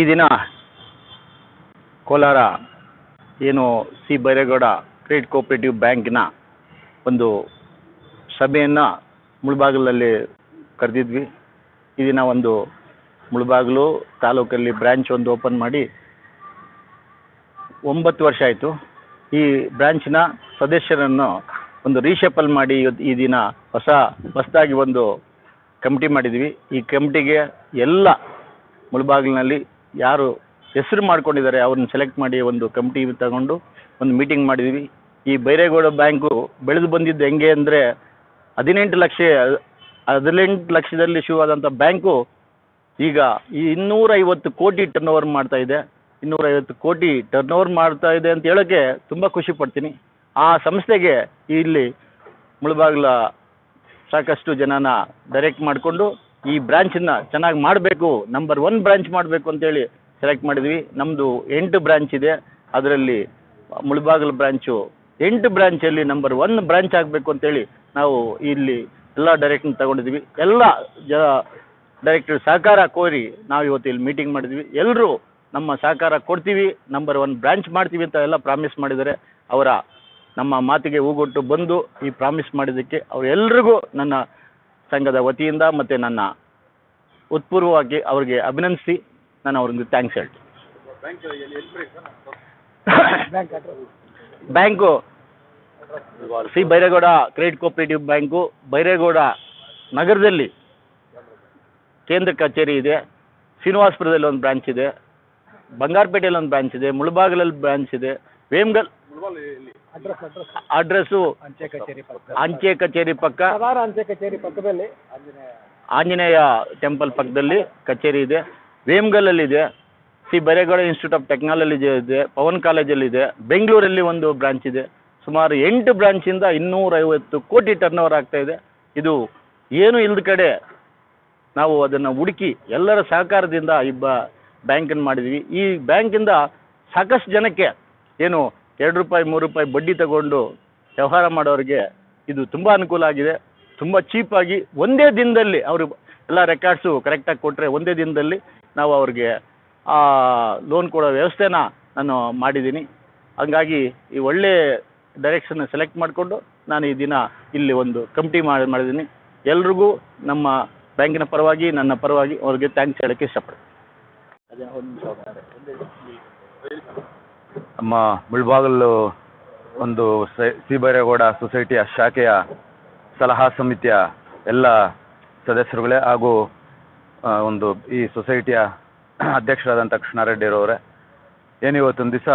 ಈ ದಿನ ಕೋಲಾರ ಏನು ಸಿ ಬೈರೇಗೌಡ ಕ್ರೆಡಿಟ್ ಕೋಪರೇಟಿವ್ ಬ್ಯಾಂಕಿನ ಒಂದು ಸಭೆಯನ್ನು ಮುಳಬಾಗಿಲಲ್ಲಿ ಕರೆದಿದ್ವಿ. ಈ ದಿನ ಒಂದು ಮುಳಬಾಗಿಲು ತಾಲೂಕಲ್ಲಿ ಬ್ರ್ಯಾಂಚ್ ಒಂದು ಓಪನ್ ಮಾಡಿ ಒಂಬತ್ತು ವರ್ಷ ಆಯಿತು. ಈ ಬ್ರ್ಯಾಂಚ್ನ ಸದಸ್ಯರನ್ನು ಒಂದು ರೀಶಫಲ್ ಮಾಡಿ ಈ ದಿನ ಹೊಸ, ಹೊಸದಾಗಿ ಒಂದು ಕಮಿಟಿ ಮಾಡಿದ್ವಿ. ಈ ಕಮಿಟಿಗೆ ಎಲ್ಲ ಮುಳಬಾಗಿಲಿನಲ್ಲಿ ಯಾರು ಹೆಸರು ಮಾಡ್ಕೊಂಡಿದ್ದಾರೆ, ಅವ್ರನ್ನ ಸೆಲೆಕ್ಟ್ ಮಾಡಿ ಒಂದು ಕಮಿಟಿ ತಗೊಂಡು ಒಂದು ಮೀಟಿಂಗ್ ಮಾಡಿದ್ವಿ. ಈ ಬೈರೇಗೌಡ ಬ್ಯಾಂಕು ಬೆಳೆದು ಬಂದಿದ್ದು ಹೆಂಗೆ ಅಂದರೆ ಹದಿನೆಂಟು ಲಕ್ಷ, ಹದಿನೆಂಟು ಲಕ್ಷದಲ್ಲಿ ಶುರು ಆದಂಥ ಬ್ಯಾಂಕು ಈಗ ಈ ಇನ್ನೂರೈವತ್ತು ಕೋಟಿ ಟರ್ನ್ ಓವರ್ ಮಾಡ್ತಾ ಇದೆ. ಇನ್ನೂರೈವತ್ತು ಕೋಟಿ ಟರ್ನ್ ಓವರ್ ಮಾಡ್ತಾ ಅಂತ ಹೇಳೋಕ್ಕೆ ತುಂಬ ಖುಷಿ ಪಡ್ತೀನಿ. ಆ ಸಂಸ್ಥೆಗೆ ಇಲ್ಲಿ ಮುಳಬಾಗ್ಲ ಸಾಕಷ್ಟು ಜನನ ಡೈರೆಕ್ಟ್ ಮಾಡಿಕೊಂಡು ಈ ಬ್ರಾಂಚನ್ನು ಚೆನ್ನಾಗಿ ಮಾಡಬೇಕು ನಂಬರ್ ಒನ್ ಬ್ರಾಂಚ್ ಮಾಡಬೇಕು ಅಂತೇಳಿ ಸೆಲೆಕ್ಟ್ ಮಾಡಿದ್ವಿ. ನಮ್ಮದು ಎಂಟು ಬ್ರಾಂಚ್ ಇದೆ. ಅದರಲ್ಲಿ ಮುಳಬಾಗಿಲು ಬ್ರಾಂಚು ಎಂಟು ಬ್ರಾಂಚಲ್ಲಿ ನಂಬರ್ ಒನ್ ಬ್ರಾಂಚ್ ಆಗಬೇಕು ಅಂತೇಳಿ ನಾವು ಇಲ್ಲಿ ಎಲ್ಲ ಡೈರೆಕ್ಟ್ನ ತಗೊಂಡಿದ್ವಿ. ಎಲ್ಲ ಜ ಡೈರೆಕ್ಟರ್ ಸಹಕಾರ ಕೋರಿ ನಾವು ಇವತ್ತು ಇಲ್ಲಿ ಮೀಟಿಂಗ್ ಮಾಡಿದ್ವಿ. ಎಲ್ಲರೂ ನಮ್ಮ ಸಹಕಾರ ಕೊಡ್ತೀವಿ ನಂಬರ್ ಒನ್ ಬ್ರಾಂಚ್ ಮಾಡ್ತೀವಿ ಅಂತ ಎಲ್ಲ ಪ್ರಾಮಿಸ್ ಮಾಡಿದರೆ ಅವರ ನಮ್ಮ ಮಾತಿಗೆ ಹೂಗೊಟ್ಟು ಬಂದು ಈ ಪ್ರಾಮಿಸ್ ಮಾಡಿದ್ದಕ್ಕೆ ಅವರೆಲ್ರಿಗೂ ನನ್ನ ಸಂಘದ ವತಿಯಿಂದ ಮತ್ತು ನನ್ನ ಉತ್ಪೂರ್ವವಾಗಿ ಅವರಿಗೆ ಅಭಿನಂದಿಸಿ ನಾನು ಅವ್ರಿಗೆ ಥ್ಯಾಂಕ್ಸ್ ಹೇಳ್ತೀನಿ. Bank C Byregowda credit cooperative bank Byregowda ನಗರದಲ್ಲಿ ಕೇಂದ್ರ ಕಚೇರಿ ಇದೆ, ಶ್ರೀನಿವಾಸಪುರದಲ್ಲಿ ಒಂದು ಬ್ರಾಂಚ್ ಇದೆ, ಬಂಗಾರಪೇಟೆಯಲ್ಲಿ ಒಂದು ಬ್ರಾಂಚ್ ಇದೆ, ಮುಳಬಾಗಲಲ್ಲಿ ಬ್ರಾಂಚ್ ಇದೆ, ವೇಮ್ಗಲ್ ಅಡ್ರೆಸ್ಸು ಅಂಚೆ ಕಚೇರಿ ಪಕ್ಕ ಅಂಚೆ ಕಚೇರಿ ಪಕ್ಕದಲ್ಲಿ. ಆಂಜನೇಯ. ಟೆಂಪಲ್ ಪಕ್ಕದಲ್ಲಿ ಕಚೇರಿ ಇದೆ. ವೇಮ್ಗಲಲ್ಲಿದೆ C Byregowda institute of technology ಇದೆ. ಪವನ್ ಕಾಲೇಜಲ್ಲಿದೆ ಬೆಂಗಳೂರಲ್ಲಿ ಒಂದು ಬ್ರಾಂಚ್ ಇದೆ. ಸುಮಾರು ಎಂಟು ಬ್ರಾಂಚಿಂದ ಇನ್ನೂರೈವತ್ತು ಕೋಟಿ ಟರ್ನ್ ಓವರ್ ಆಗ್ತಾ ಇದೆ. ಇದು ಏನು ಇಲ್ಲದ ಕಡೆ ನಾವು ಅದನ್ನು ಹುಡುಕಿ ಎಲ್ಲರ ಸಹಕಾರದಿಂದ ಇಬ್ಬ ಬ್ಯಾಂಕನ್ನು ಮಾಡಿದ್ವಿ. ಈ ಬ್ಯಾಂಕಿಂದ ಸಾಕಷ್ಟು ಜನಕ್ಕೆ ಏನು ಎರಡು ರೂಪಾಯಿ, ಮೂರು ರೂಪಾಯಿ ಬಡ್ಡಿ ತಗೊಂಡು ವ್ಯವಹಾರ ಮಾಡೋರಿಗೆ ಇದು ತುಂಬ ಅನುಕೂಲ ಆಗಿದೆ. ತುಂಬ ಚೀಪಾಗಿ ಒಂದೇ ದಿನದಲ್ಲಿ ಅವರು ಎಲ್ಲ ರೆಕಾರ್ಡ್ಸು ಕರೆಕ್ಟಾಗಿ ಕೊಟ್ಟರೆ ಒಂದೇ ದಿನದಲ್ಲಿ ನಾವು ಅವ್ರಿಗೆ ಲೋನ್ ಕೊಡೋ ವ್ಯವಸ್ಥೆನ ನಾನು ಮಾಡಿದ್ದೀನಿ. ಹಂಗಾಗಿ ಈ ಒಳ್ಳೆ ಡೈರೆಕ್ಷನ್ ಸೆಲೆಕ್ಟ್ ಮಾಡಿಕೊಂಡು ನಾನು ಈ ದಿನ ಇಲ್ಲಿ ಒಂದು ಕಮಿಟಿ ಮಾಡಿ ಮಾಡಿದ್ದೀನಿ. ಎಲ್ರಿಗೂ ನಮ್ಮ ಬ್ಯಾಂಕಿನ ಪರವಾಗಿ, ನನ್ನ ಪರವಾಗಿ ಅವ್ರಿಗೆ ಥ್ಯಾಂಕ್ಸ್ ಹೇಳೋಕ್ಕೆ ಇಷ್ಟಪಡ್ತೀನಿ. ನಮ್ಮ ಮುಳಬಾಗಿಲು ಒಂದು ಸಿಬೈರೇಗೌಡ ಸಿ ಬೈರೇಗೌಡ ಸೊಸೈಟಿಯ ಶಾಖೆಯ ಸಲಹಾ ಸಮಿತಿಯ ಎಲ್ಲ ಸದಸ್ಯರುಗಳೇ ಹಾಗೂ ಒಂದು ಈ ಸೊಸೈಟಿಯ ಅಧ್ಯಕ್ಷರಾದಂಥ ಕೃಷ್ಣಾರೆಡ್ಡಿರವರೇ, ಏನು ಇವತ್ತೊಂದು ದಿವಸ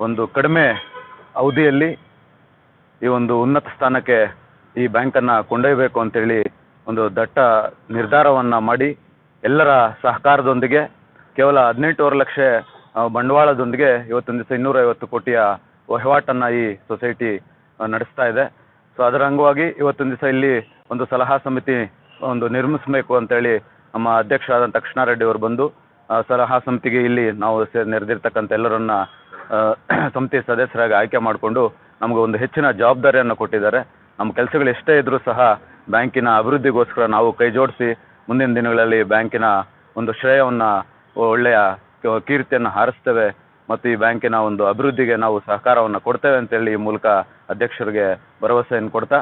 ಒಂದು ಕಡಿಮೆ ಅವಧಿಯಲ್ಲಿ ಈ ಒಂದು ಉನ್ನತ ಸ್ಥಾನಕ್ಕೆ ಈ ಬ್ಯಾಂಕನ್ನು ಕೊಂಡೊಯ್ಯಬೇಕು ಅಂತೇಳಿ ಒಂದು ದಟ್ಟ ನಿರ್ಧಾರವನ್ನು ಮಾಡಿ ಎಲ್ಲರ ಸಹಕಾರದೊಂದಿಗೆ ಕೇವಲ ಹದಿನೆಂಟೂವರೆ ಲಕ್ಷ ಬಂಡವಾಳದೊಂದಿಗೆ ಇವತ್ತೊಂದು ದಿವಸ ಇನ್ನೂರೈವತ್ತು ಕೋಟಿಯ ವಹಿವಾಟನ್ನು ಈ ಸೊಸೈಟಿ ನಡೆಸ್ತಾ ಇದೆ. ಸೊ ಅದರ ಅಂಗವಾಗಿ ಇವತ್ತೊಂದು ದಿವಸ ಇಲ್ಲಿ ಒಂದು ಸಲಹಾ ಸಮಿತಿ, ಒಂದು ನಿರ್ಮಿಸಬೇಕು ಅಂತೇಳಿ ನಮ್ಮ ಅಧ್ಯಕ್ಷರಾದಂಥ ಕೃಷ್ಣಾರೆಡ್ಡಿ ಅವರು ಬಂದು ಸಲಹಾ ಸಮಿತಿಗೆ ಇಲ್ಲಿ ನಾವು ಸೇ- ನೆರೆದಿರ್ತಕ್ಕಂಥ ಎಲ್ಲರನ್ನ ಸಮಿತಿ ಸದಸ್ಯರಾಗಿ ಆಯ್ಕೆ ಮಾಡಿಕೊಂಡು ನಮಗೆ ಒಂದು ಹೆಚ್ಚಿನ ಜವಾಬ್ದಾರಿಯನ್ನು ಕೊಟ್ಟಿದ್ದಾರೆ. ನಮ್ಮ ಕೆಲಸಗಳು ಎಷ್ಟೇ ಇದ್ದರೂ ಸಹ ಬ್ಯಾಂಕಿನ ಅಭಿವೃದ್ಧಿಗೋಸ್ಕರ ನಾವು ಕೈ ಜೋಡಿಸಿ ಮುಂದಿನ ದಿನಗಳಲ್ಲಿ ಬ್ಯಾಂಕಿನ ಒಂದು ಶ್ರೇಯವನ್ನು ಒಳ್ಳೆಯ ಕೀರ್ತಿಯನ್ನು ಹಾರಿಸ್ತೇವೆ ಮತ್ತು ಈ ಬ್ಯಾಂಕಿನ ಒಂದು ಅಭಿವೃದ್ಧಿಗೆ ನಾವು ಸಹಕಾರವನ್ನು ಕೊಡ್ತೇವೆ ಅಂತೇಳಿ ಈ ಮೂಲಕ ಅಧ್ಯಕ್ಷರಿಗೆ ಭರವಸೆಯನ್ನು ಕೊಡ್ತಾ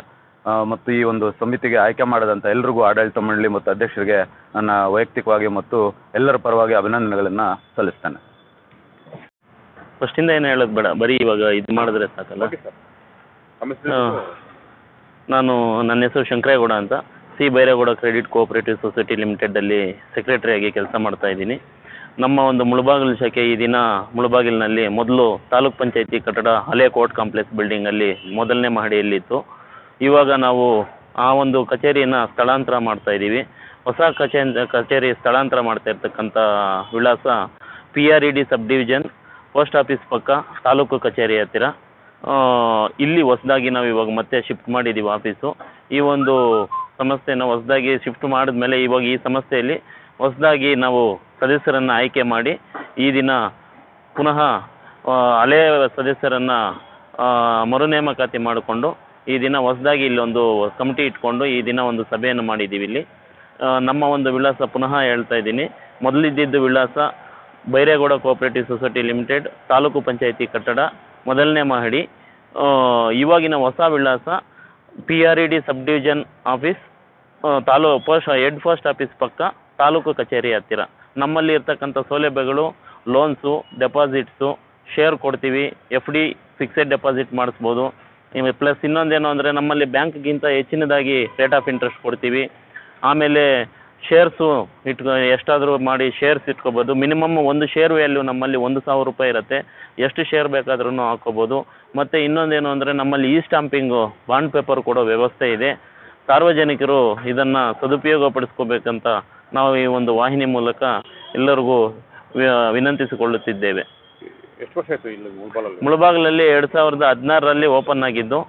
ಮತ್ತು ಈ ಒಂದು ಸಮಿತಿಗೆ ಆಯ್ಕೆ ಮಾಡಿದಂಥ ಎಲ್ರಿಗೂ ಆಡಳಿತ ಮಂಡಳಿ ಮತ್ತು ಅಧ್ಯಕ್ಷರಿಗೆ ನನ್ನ ವೈಯಕ್ತಿಕವಾಗಿ ಮತ್ತು ಎಲ್ಲರ ಪರವಾಗಿ ಅಭಿನಂದನೆಗಳನ್ನು ಸಲ್ಲಿಸ್ತೇನೆ. ಫಸ್ಟಿಂದ ಏನು ಹೇಳೋದು ಬೇಡ ಬರೀ ಇವಾಗ ಇದು ಮಾಡಿದ್ರೆ ಸಾಕಲ್ಲ. ನಾನು ನನ್ನ ಹೆಸರು ಶಂಕರೇಗೌಡ ಅಂತ. C. Byregowda credit cooperative society ಲಿಮಿಟೆಡಲ್ಲಿ ಸೆಕ್ರೆಟರಿಯಾಗಿ ಕೆಲಸ ಮಾಡ್ತಾ ಇದ್ದೀನಿ. ನಮ್ಮ ಒಂದು ಮುಳಬಾಗಿಲು ಶಾಖೆ ಈ ದಿನ ಮುಳಬಾಗಿಲಿನಲ್ಲಿ ಮೊದಲು ತಾಲೂಕ್ ಪಂಚಾಯತಿ ಕಟ್ಟಡ ಹಳೆ ಕೋರ್ಟ್ ಕಾಂಪ್ಲೆಕ್ಸ್ ಬಿಲ್ಡಿಂಗಲ್ಲಿ ಮೊದಲನೇ ಮಹಡಿಯಲ್ಲಿತ್ತು. ಇವಾಗ ನಾವು ಆ ಒಂದು ಕಚೇರಿಯನ್ನು ಸ್ಥಳಾಂತರ ಮಾಡ್ತಾ ಇದ್ದೀವಿ. ಹೊಸ ಕಚೇ, ಕಚೇರಿ ಸ್ಥಳಾಂತರ ಮಾಡ್ತಾ ಇರ್ತಕ್ಕಂಥ ವಿಳಾಸ P R E D sub division post office ಪಕ್ಕ, ತಾಲೂಕು ಕಚೇರಿ ಹತ್ತಿರ. ಇಲ್ಲಿ ಹೊಸದಾಗಿ ನಾವು ಇವಾಗ ಮತ್ತೆ ಶಿಫ್ಟ್ ಮಾಡಿದ್ದೀವಿ ಆಫೀಸು. ಈ ಒಂದು ಸಂಸ್ಥೆನ ಹೊಸದಾಗಿ ಶಿಫ್ಟ್ ಮಾಡಿದ್ಮೇಲೆ ಇವಾಗ ಈ ಸಂಸ್ಥೆಯಲ್ಲಿ ಹೊಸದಾಗಿ ನಾವು ಸದಸ್ಯರನ್ನು ಆಯ್ಕೆ ಮಾಡಿ ಈ ದಿನ ಪುನಃ ಹಳೆ ಸದಸ್ಯರನ್ನು ಮರು ನೇಮಕಾತಿ ಮಾಡಿಕೊಂಡು ಈ ದಿನ ಹೊಸದಾಗಿ ಇಲ್ಲೊಂದು ಕಮಿಟಿ ಇಟ್ಕೊಂಡು ಈ ದಿನ ಒಂದು ಸಭೆಯನ್ನು ಮಾಡಿದ್ದೀವಿ ಇಲ್ಲಿ. ನಮ್ಮ ಒಂದು ವಿಳಾಸ ಪುನಃ ಹೇಳ್ತಾ ಇದ್ದೀನಿ. ಮೊದಲಿದ್ದಿದ್ದು ವಿಳಾಸ Byregowda cooperative society limited, taluk panchayat ಕಟ್ಟಡ, ಮೊದಲನೇ ಮಹಡಿ. ಇವಾಗಿನ ಹೊಸ ವಿಳಾಸ P R E D sub division office ತಾಲೂ post head post office ಪಕ್ಕ ತಾಲೂಕು ಕಚೇರಿ ಹತ್ತಿರ. ನಮ್ಮಲ್ಲಿ ಇರ್ತಕ್ಕಂಥ ಸೌಲಭ್ಯಗಳು ಲೋನ್ಸು ಡೆಪಾಸಿಟ್ಸು ಶೇರ್ ಕೊಡ್ತೀವಿ ಎಫ್ ಡಿ ಫಿಕ್ಸೆಡ್ ಡೆಪಾಸಿಟ್ ಮಾಡಿಸ್ಬೋದು. ಪ್ಲಸ್ ಇನ್ನೊಂದೇನು ಅಂದರೆ ನಮ್ಮಲ್ಲಿ ಬ್ಯಾಂಕ್ಗಿಂತ ಹೆಚ್ಚಿನದಾಗಿ ರೇಟ್ ಆಫ್ ಇಂಟ್ರೆಸ್ಟ್ ಕೊಡ್ತೀವಿ. ಆಮೇಲೆ ಶೇರ್ಸು ಇಟ್ಕೊ, ಎಷ್ಟಾದರೂ ಮಾಡಿ ಶೇರ್ಸ್ ಇಟ್ಕೋಬೋದು. ಮಿನಿಮಮ್ ಒಂದು ಶೇರ್ ವ್ಯಾಲ್ಯೂ ನಮ್ಮಲ್ಲಿ ಒಂದು ಸಾವಿರ ರೂಪಾಯಿ ಇರುತ್ತೆ. ಎಷ್ಟು ಶೇರ್ ಬೇಕಾದ್ರೂ ಹಾಕ್ಕೋಬೋದು. ಮತ್ತು ಇನ್ನೊಂದೇನು ಅಂದರೆ ನಮ್ಮಲ್ಲಿ ಈ ಸ್ಟಾಂಪಿಂಗು ಬಾಂಡ್ ಪೇಪರ್ ಕೊಡೋ ವ್ಯವಸ್ಥೆ ಇದೆ. ಸಾರ್ವಜನಿಕರು ಇದನ್ನು ಸದುಪಯೋಗಪಡಿಸ್ಕೋಬೇಕಂತ ನಾವು ಈ ಒಂದು ವಾಹಿನಿ ಮೂಲಕ ಎಲ್ಲರಿಗೂ ವಿನಂತಿಸಿಕೊಳ್ಳುತ್ತಿದ್ದೇವೆ. ಎಷ್ಟು ವರ್ಷ ಆಯಿತು ಇಲ್ಲಿ ಮುಳ್ಬಾಲಲ್ಲಿ ಮುಳಬಾಗಿಲಲ್ಲಿ ಎರಡು ಸಾವಿರದ ಹದಿನಾರರಲ್ಲಿ ಓಪನ್ ಆಗಿದ್ದು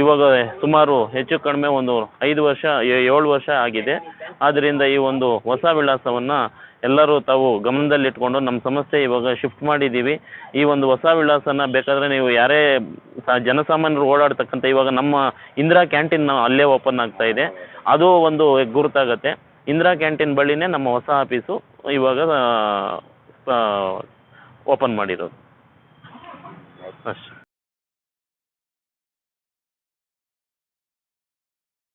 ಇವಾಗ ಸುಮಾರು ಹೆಚ್ಚು ಕಡಿಮೆ ಒಂದು ಐದು ವರ್ಷ ಏಳು ವರ್ಷ ಆಗಿದೆ. ಆದ್ದರಿಂದ ಈ ಒಂದು ಹೊಸ ವಿಳಾಸವನ್ನು ಎಲ್ಲರೂ ತಾವು ಗಮನದಲ್ಲಿಟ್ಕೊಂಡು ನಮ್ಮ ಸಂಸ್ಥೆ ಇವಾಗ ಶಿಫ್ಟ್ ಮಾಡಿದ್ದೀವಿ. ಈ ಒಂದು ಹೊಸ ವಿಳಾಸನ ಬೇಕಾದರೆ ನೀವು ಯಾರೇ ಜನಸಾಮಾನ್ಯರು ಓಡಾಡ್ತಕ್ಕಂಥ ಇವಾಗ ನಮ್ಮ ಇಂದಿರಾ ಕ್ಯಾಂಟೀನ್ ಅಲ್ಲೇ ಓಪನ್ ಆಗ್ತಾ ಇದೆ. ಅದು ಒಂದು ಗುರುತಾಗತ್ತೆ. ಇಂದಿರಾ ಕ್ಯಾಂಟೀನ್ ಬಳಿನೇ ನಮ್ಮ ಹೊಸ ಆಫೀಸು ಇವಾಗ ಓಪನ್ ಮಾಡಿರೋದು.